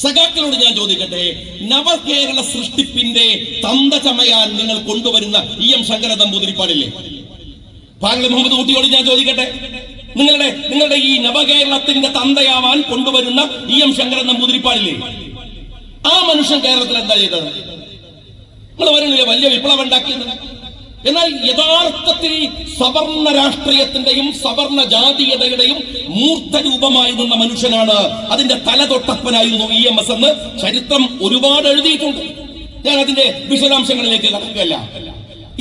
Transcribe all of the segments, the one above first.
സഖാക്കളോട് ഞാൻ ചോദിക്കട്ടെ? നവകേരള സൃഷ്ടിപ്പിന്റെ തന്ത ചമയാൻ നിങ്ങൾ കൊണ്ടുവരുന്ന ഇ എം ശങ്കര നമ്പൂതിരിപ്പാടില്ലേ? പാർലി മുഹമ്മദ് കുട്ടിയോട് ഞാൻ ചോദിക്കട്ടെ? നിങ്ങളുടെ നിങ്ങളുടെ ഈ നവകേരളത്തിന്റെ തന്തയാവാൻ കൊണ്ടുവരുന്ന ഇ എം ശങ്കരൻ നമ്പൂതിരിപ്പാടില്ലേ? ആ മനുഷ്യൻ കേരളത്തിൽ എന്താ ചെയ്തത്? നിങ്ങൾ വരുന്നില്ലേ വലിയ വിപ്ലവം ഉണ്ടാക്കിയത്? എന്നാൽ യഥാർത്ഥത്തിൽ സവർണ രാഷ്ട്രീയത്തിന്റെയും സവർണ ജാതീയതയുടെയും മൂർത്തരൂപമായി നിന്ന മനുഷ്യനാണ് അതിന്റെ തലതൊട്ടപ്പനായിരുന്നു ഇ എം എസ് എന്ന് ചരിത്രം ഒരുപാട് എഴുതിയിട്ടുണ്ട്. ഞാൻ അതിന്റെ വിശദാംശങ്ങളിലേക്ക് കടക്കുകയല്ല.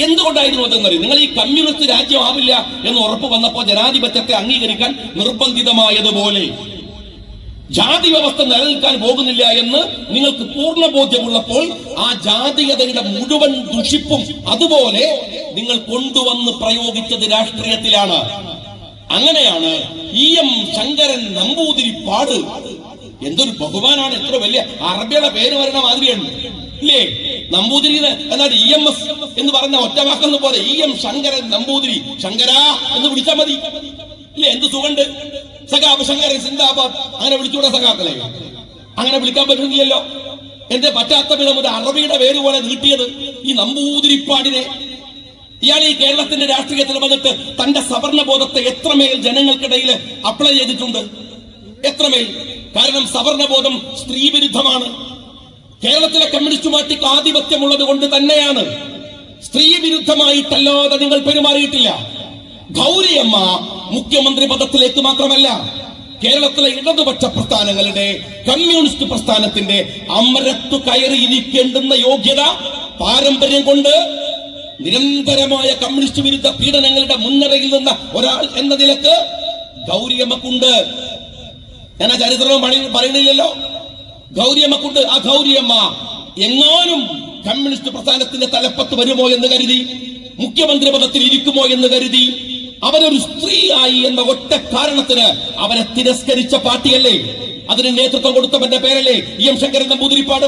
എന്തുകൊണ്ടായിരുന്നു അതെന്നറിയും? നിങ്ങൾ ഈ കമ്മ്യൂണിസ്റ്റ് രാജ്യമാവില്ല എന്ന് ഉറപ്പ് വന്നപ്പോൾ ജനാധിപത്യത്തെ അംഗീകരിക്കാൻ നിർബന്ധിതമായതുപോലെ ജാതി വ്യവസ്ഥ നിലനിൽക്കാൻ പോകുന്നില്ല എന്ന് നിങ്ങൾക്ക് പൂർണ ബോധ്യമുള്ളപ്പോൾ ആ ജാതീയതയുടെ മുഴുവൻ ദുഷിപ്പും അതുപോലെ നിങ്ങൾ കൊണ്ടുവന്ന് പ്രയോഗിച്ചത് രാഷ്ട്രീയത്തിലാണ്. അങ്ങനെയാണ് ഇ എം ശങ്കരൻ നമ്പൂതിരിപ്പാട്. എന്തൊരു ബഹുമാനാണ് എത്ര വലിയ അറബിയുടെ പേര് വരണ മാതിരിയാണ്. ഇല്ലേ? നമ്പൂതിരി എന്നാൽ ഇ എം എസ് എന്ന് പറഞ്ഞ ഒറ്റ വാക്കെന്ന് പോലെ ഇ എം ശങ്കരൻ നമ്പൂതിരി. ശങ്കര എന്ന് വിളിച്ചാൽ മതി. ഇല്ലേ? എന്ത് സുഖണ്ട് സഖാബ് ശങ്കരൻ സിന്ദാബാദ്. അങ്ങനെ വിളിച്ചൂടെ സഖാക്കളെ. അങ്ങനെ വിളിക്കാൻ പറ്റുന്നില്ലല്ലോ. എന്റെ പറ്റാത്ത വിധം ഒരു അറബിയുടെ പേര് പോലെ നീട്ടിയത് ഈ നമ്പൂതിരിപ്പാടിനെ. ഇയാൾ ഈ കേരളത്തിന്റെ രാഷ്ട്രീയത്തിൽ വന്നിട്ട് തന്റെ സവർണ ബോധത്തെ എത്രമേൽ ജനങ്ങൾക്കിടയിൽ അപ്ലൈ ചെയ്തിട്ടുണ്ട്? എത്രമേൽ? കാരണം സവർണ ബോധം സ്ത്രീ വിരുദ്ധമാണ് കേരളത്തിലെ കമ്മ്യൂണിസ്റ്റ് പാർട്ടിക്ക് ആധിപത്യമുള്ളത് കൊണ്ട് തന്നെയാണ് സ്ത്രീ വിരുദ്ധമായിട്ടല്ലാതെ നിങ്ങൾ പെരുമാറിയിട്ടില്ല. ഗൗരിയമ്മ മുഖ്യമന്ത്രി പദത്തിലേക്ക് മാത്രമല്ല കേരളത്തിലെ ഇടതുപക്ഷ പ്രസ്ഥാനങ്ങളുടെ കമ്മ്യൂണിസ്റ്റ് പ്രസ്ഥാനത്തിന്റെ അമരത്തു കയറിയിരിക്കേണ്ടുന്ന യോഗ്യത പാരമ്പര്യം കൊണ്ട് നിരന്തരമായ കമ്മ്യൂണിസ്റ്റ് വിരുദ്ധ പീഡനങ്ങളുടെ മുൻനിരയിൽ നിന്ന ഒരാൾ എന്ന നിലയ്ക്ക് ഗൗരിയമ്മക്കുണ്ട്. ഞാൻ ആ ചരിത്രവും പറയുന്നില്ലല്ലോ. ഗൗരിയമ്മക്കുണ്ട്. ആ ഗൗരിയമ്മ എങ്ങാനും കമ്മ്യൂണിസ്റ്റ് പ്രസ്ഥാനത്തിന്റെ തലപ്പത്ത് വരുമോ എന്ന് കരുതി മുഖ്യമന്ത്രി പദത്തിൽ ഇരിക്കുമോ എന്ന് കരുതി അവരൊരു സ്ത്രീയായി എന്ന ഒറ്റ കാരണത്തിന് അവരെ തിരസ്കരിച്ച പാർട്ടിയല്ലേ? അതിന് നേതൃത്വം കൊടുത്തവന്റെ പേരല്ലേ? E M Sankaran Namboodiripad